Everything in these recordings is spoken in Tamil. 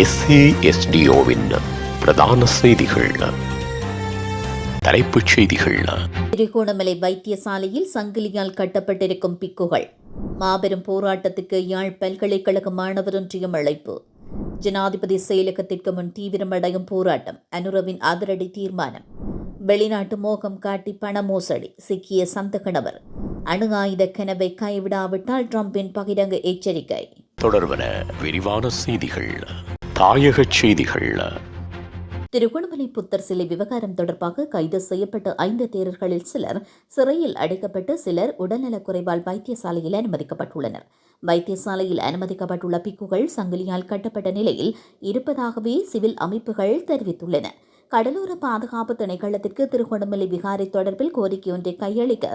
எஸ்ஏஎஸ்டிஓவின் பிரதான செய்திகள். தலைப்புச் செய்திகள். திருகோணமலை வைத்தியசாலையில் சங்கிலியால் கட்டப்பட்டிருக்கும் பிக்குகள். மாபெரும் போராட்டத்துக்கு யாழ் பல்கலைக்கழக மாணவர் ஒன்றியம் அழைப்பு. ஜனாதிபதி செயலகத்திற்கு முன் தீவிரமடையும் போராட்டம் அனுரவின் அதிரடி தீர்மானம். வெளிநாட்டு மோகம் காட்டி பண மோசடி சிக்கிய சந்தகணவர் அணு ஆயுத கனவை கைவிடாவிட்டால் ட்ரம்பின் பகிரங்க எச்சரிக்கை. தொடர்வன விரிவான செய்திகள். தாயகச் செய்திகள் திருகோணமலை புத்தர் சிலை விவகாரம் தொடர்பாக கைது செய்யப்பட்ட ஐந்து தேரர்களில் சிலர் சிறையில் அடைக்கப்பட்டு சிலர் உடல்நலக் குறைவால் வைத்தியசாலையில் அனுமதிக்கப்பட்டுள்ளனர். வைத்தியசாலையில் அனுமதிக்கப்பட்டுள்ள பிக்குகள் சங்கிலியால் கட்டப்பட்ட நிலையில் இருப்பதாகவே சிவில் அமைப்புகள் தெரிவித்துள்ளன. கடலோர பாதுகாப்பு திணைக்களத்திற்கு திருகோணமலை விகாரை தொடர்பில் கோரிக்கை ஒன்றை கையளிக்க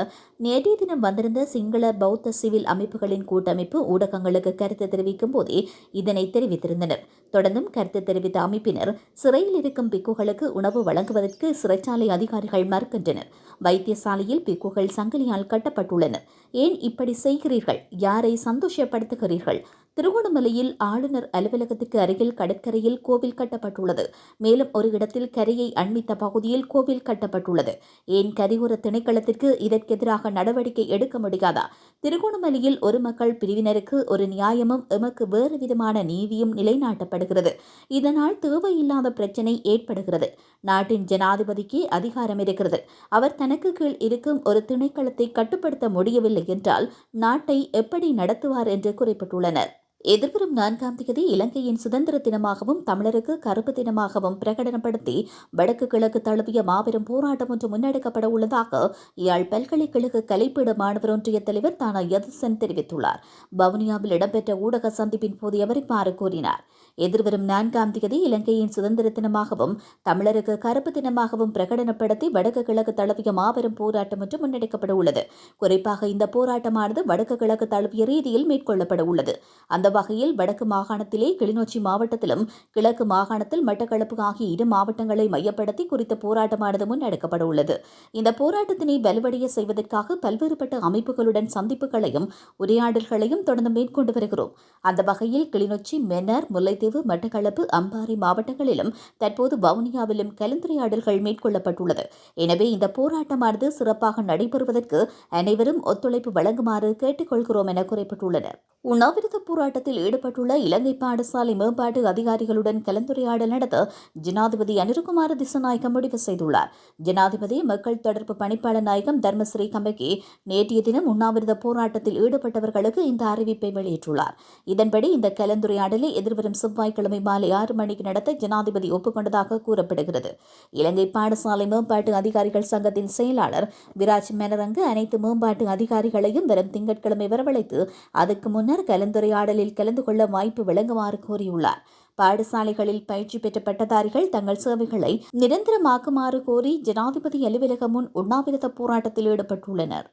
நேற்றைய தினம் வந்திருந்த சிங்கள பௌத்த சிவில் அமைப்புகளின் கூட்டமைப்பு ஊடகங்களுக்கு கருத்து தெரிவிக்கும் போதே இதனை தெரிவித்திருந்தனர். தொடர்ந்தும் கருத்து தெரிவித்த அமைப்பினர் சிறையில் இருக்கும் பிக்குகளுக்கு உணவு வழங்குவதற்கு சிறைச்சாலை அதிகாரிகள் மறுக்கின்றனர். வைத்தியசாலையில் பிக்குகள் சங்கிலியால் கட்டப்பட்டுள்ளனர். ஏன் இப்படி செய்கிறீர்கள்? யாரை சந்தோஷப்படுத்துகிறீர்கள்? திருகோணமலையில் ஆளுநர் அலுவலகத்துக்கு அருகில் கடற்கரையில் கோவில் கட்டப்பட்டுள்ளது. மேலும் ஒரு இடத்தில் கரையை அண்மித்த பகுதியில் கோவில் கட்டப்பட்டுள்ளது. ஏன் கரிகுர திணைக்களத்திற்கு இதற்கெதிராக நடவடிக்கை எடுக்க முடியாதா? திருகோணமலையில் ஒரு மக்கள் பிரிவினருக்கு ஒரு நியாயமும் எமக்கு வேறு விதமான நீதியும் நிலைநாட்டப்படுகிறது. இதனால் தேவையில்லாத பிரச்சினை ஏற்படுகிறது. நாட்டின் ஜனாதிபதிக்கு அதிகாரம் இருக்கிறது. அவர் தனக்கு கீழ் இருக்கும் ஒரு திணைக்களத்தை கட்டுப்படுத்த முடியவில்லை என்றால் நாட்டை எப்படி நடத்துவார் என்று குறிப்பிட்டுள்ளனர். எதிர்வரும் நான்காம் தேதி இலங்கையின் சுதந்திர தினமாகவும் தமிழருக்கு கருப்பு தினமாகவும் பிரகடனப்படுத்தி வடக்கு கிழக்கு தழுவிய மாபெரும் போராட்டம் ஒன்று முன்னெடுக்கப்பட உள்ளதாக யாழ் பல்கலைக்கழக கலைப்பீடு மாணவர் ஒன்றிய தலைவர் தானா யதுசன் தெரிவித்துள்ளார். வவுனியாவில் இடம்பெற்ற ஊடக சந்திப்பின் போது அவர் இவ்வாறு கூறினார். எதிர்வரும் நான்காம் தேதி இலங்கையின் சுதந்திர தினமாகவும் தமிழருக்கு கருப்பு தினமாகவும் பிரகடனப்படுத்தி வடக்கு கிழக்கு தழுவிய மாபெரும் போராட்டம் ஒன்று முன்னெடுக்கப்பட உள்ளது. குறிப்பாக இந்த போராட்டமானது வடக்கு கிழக்கு தழுவிய ரீதியில் மேற்கொள்ளப்பட உள்ளது. அந்த வகையில் வடக்கு மாகாணத்திலே கிளிநொச்சி மாவட்டத்திலும் கிழக்கு மாகாணத்தில் மட்டக்களப்பு ஆகிய இரு மாவட்டங்களை மையப்படுத்தி குறித்த போராட்டமானது முன்னெடுக்கப்பட உள்ளது. இந்த போராட்டத்தினை வலுவடைய செய்வதற்காக பல்வேறுபட்ட அமைப்புகளுடன் சந்திப்புகளையும் உரையாடல்களையும் தொடர்ந்து மேற்கொண்டு வருகிறோம். அந்த வகையில் கிளிநொச்சி மென்னர் முல்லைத்தீவு மட்டக்களப்பு அம்பாறை மாவட்டங்களிலும் தற்போது வவுனியாவிலும் கலந்துரையாடல்கள் மேற்கொள்ளப்பட்டுள்ளது. எனவே இந்த போராட்டமானது சிறப்பாக நடைபெறுவதற்கு அனைவரும் ஒத்துழைப்பு வழங்குமாறு கேட்டுக்கொள்கிறோம் என குறிப்பிட்டுள்ளனர். உண்ணாவிரத போராட்டத்தில் ஈடுபட்டுள்ள இலங்கை பாடசாலை மேம்பாட்டு அதிகாரிகளுடன் கலந்துரையாடல் நடத்த ஜனாதிபதி அனிருகுமார திசநாயகம் முடிவு செய்துள்ளார். ஜனாதிபதி மக்கள் தொடர்பு பணிப்பாளர் நாயகம் தர்மஸ்ரீ கம்பகி நேற்றைய தினம் உண்ணாவிரத போராட்டத்தில் ஈடுபட்டவர்களுக்கு இந்த அறிவிப்பை வெளியிட்டுள்ளார். இதன்படி இந்த கலந்துரையாடலை எதிர்வரும் செவ்வாய்க்கிழமை மாலை ஆறு மணிக்கு நடத்த ஜனாதிபதி ஒப்புக்கொண்டதாக கூறப்படுகிறது. இலங்கை பாடசாலை மேம்பாட்டு அதிகாரிகள் சங்கத்தின் செயலாளர் விராஜ் மெனரங்கு அனைத்து மேம்பாட்டு அதிகாரிகளையும் வரும் திங்கட்கிழமை வரவழைத்து அதற்கு முன்னர் கலந்துரையாடலில் கலந்து கொள்ள வாய்ப்பு வழங்குமாறு கோரியுள்ளார். பாடசாலைகளில் பயிற்சி பெற்ற பட்டதாரிகள் தங்கள் சேவைகளை நிரந்தரமாக்குமாறு கோரி ஜனாதிபதி அலுவலகம் முன் உண்ணாவிரத போராட்டத்தில் ஈடுபட்டுள்ளனர்.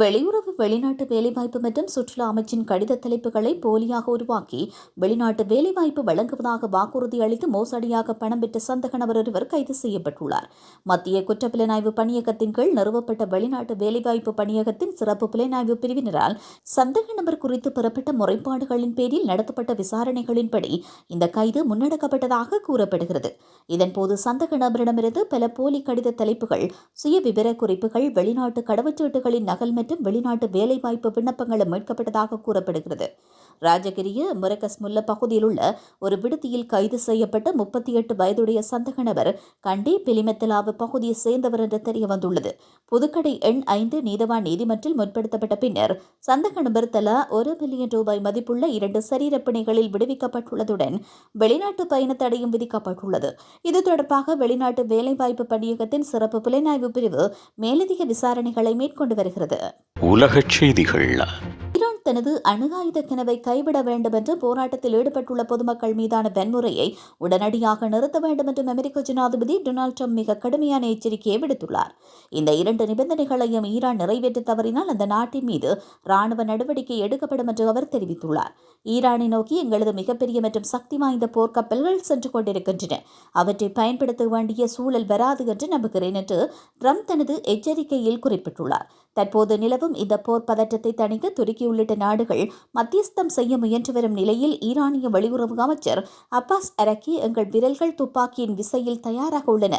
வெளியுறவு வெளிநாட்டு வேலைவாய்ப்பு மற்றும் சுற்றுலா அமைச்சின் கடித தலைப்புகளை போலியாக உருவாக்கி வெளிநாட்டு வேலைவாய்ப்பு வழங்குவதாக வாக்குறுதி அளித்து மோசடியாக பணம் பெற்ற சந்தக நபர் ஒருவர் கைது செய்யப்பட்டுள்ளார். மத்திய குற்றப்புலனாய்வு பணியகத்தின் கீழ் நிறுவப்பட்ட வெளிநாட்டு வேலைவாய்ப்பு பணியகத்தின் சிறப்பு புலனாய்வு பிரிவினரால் சந்தக நபர் குறித்து பெறப்பட்ட முறைப்பாடுகளின் பேரில் நடத்தப்பட்ட விசாரணைகளின்படி இந்த கைது முன்னெடுக்கப்பட்டதாக கூறப்படுகிறது. இதன்போது சந்தக நபரிடமிருந்து பல போலி கடித தலைப்புகள் சுய விவர குறிப்புகள் வெளிநாட்டு கடவுச்சீட்டுகளின் நகல் மற்றும் வெளிநாட்டு வேலைவாய்ப்பு விண்ணப்பங்களும் மீட்கப்பட்டதாக கூறப்படுகிறது. ராஜகிரிய முரக்கஸ் முல்ல பகுதியில் உள்ள ஒரு விடுதியில் கைது செய்யப்பட்ட முப்பத்தி எட்டு வயதுடைய சந்தக நபர் கண்டி பிலிமெத்தலாவு பகுதியை சேர்ந்தவர் என்று தெரிய வந்துள்ளது புதுக்கடை எண் ஐந்து நீதவான் நீதிமன்றில் முற்படுத்தப்பட்ட பின்னர் சந்தக நபர் தலா ஒரு மில்லியன் ரூபாய் மதிப்புள்ள இரண்டு சரீரப் பிணைகளில் விடுவிக்கப்பட்டுள்ளதுடன் வெளிநாட்டு பயண தடையும் விதிக்கப்பட்டுள்ளது. இது தொடர்பாக வெளிநாட்டு வேலைவாய்ப்பு பணியகத்தின் சிறப்பு புலனாய்வு பிரிவு மேலதிக விசாரணைகளை மேற்கொண்டு வருகிறது. உலகச் செய்திகள். தனது அணுகாயுத கிணவை கைவிட வேண்டும் என்று போராட்டத்தில் ஈடுபட்டுள்ள பொதுமக்கள் மீதான வன்முறையை உடனடியாக நிறுத்த வேண்டும் என்றும் அமெரிக்க ஜனாதிபதி டொனால்ட் ட்ரம்ப் மிக கடுமையான எச்சரிக்கையை விடுத்துள்ளார். இந்த இரண்டு நிபந்தனைகளையும் ஈரான் நிறைவேற்ற தவறினால் அந்த நாட்டின் மீது ராணுவ நடவடிக்கை எடுக்கப்படும் என்று அவர் தெரிவித்துள்ளார். ஈரானை நோக்கி எங்களது மிகப்பெரிய மற்றும் சக்தி வாய்ந்த போர்க்கப்பல்கள் சென்று கொண்டிருக்கின்றன. அவற்றை பயன்படுத்த வேண்டிய சூழல் வராது என்று நம்புகிறேன் என்று ட்ரம்ப் தனது எச்சரிக்கையில் குறிப்பிட்டுள்ளார். தற்போது நிலவும் இந்த போர் பதற்றத்தை தணிக்க துருக்கி உள்ளிட்ட நாடுகள் மத்தியஸ்தம் செய்ய முயன்று வரும் நிலையில் ஈரானிய வெளியுறவு அமைச்சர் அப்பாஸ் அரக்கி எங்கள் விரல்கள் துப்பாக்கியின் விசையில் தயாராக உள்ளன.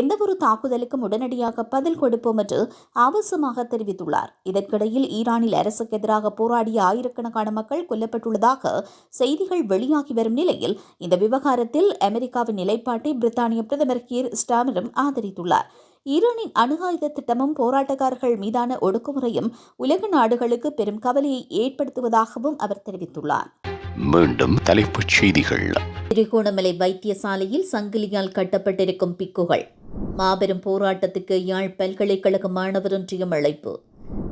எந்தவொரு தாக்குதலுக்கும் உடனடியாக பதில் கொடுப்போம் என்று ஆவேசமாக தெரிவித்துள்ளார். இதற்கிடையில் ஈரானில் அரசுக்கு எதிராக போராடிய ஆயிரக்கணக்கான மக்கள் கொல்லப்பட்டுள்ளதாக செய்திகள் வெளியாகி வரும் நிலையில் இந்த விவகாரத்தில் அமெரிக்காவின் நிலைப்பாட்டை பிரித்தானிய பிரதமர் கீர் ஸ்டாமரும் ஆதரித்துள்ளார். ஈரானின் அணு ஆயுத திட்டமும் போராட்டக்காரர்கள் மீதான ஒடுக்குமுறையும் உலக நாடுகளுக்கு பெரும் கவலையை ஏற்படுத்துவதாகவும் அவர் தெரிவித்துள்ளார். மீண்டும் தலைப்புச் செய்திகள். திருகோணமலை வைத்தியசாலையில் சங்கிலியால் கட்டப்பட்டிருக்கும் பிக்குகள். மாபெரும் போராட்டத்துக்கு யாழ் பல்கலைக்கழக மாணவர் ஒன்றியம் அழைப்பு.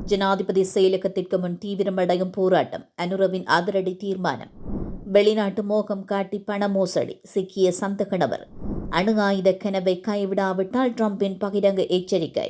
ஜனாதிபதி செயலகத்திற்கு முன் தீவிரமடையும் போராட்டம் அனுரவின் அதிரடி தீர்மானம். வெளிநாட்டு மோகம் காட்டி பண மோசடி சிக்கிய சந்த கணவர் அணு ஆயுத கனவை கைவிடாவிட்டால் ட்ரம்பின் பகிரங்க எச்சரிக்கை.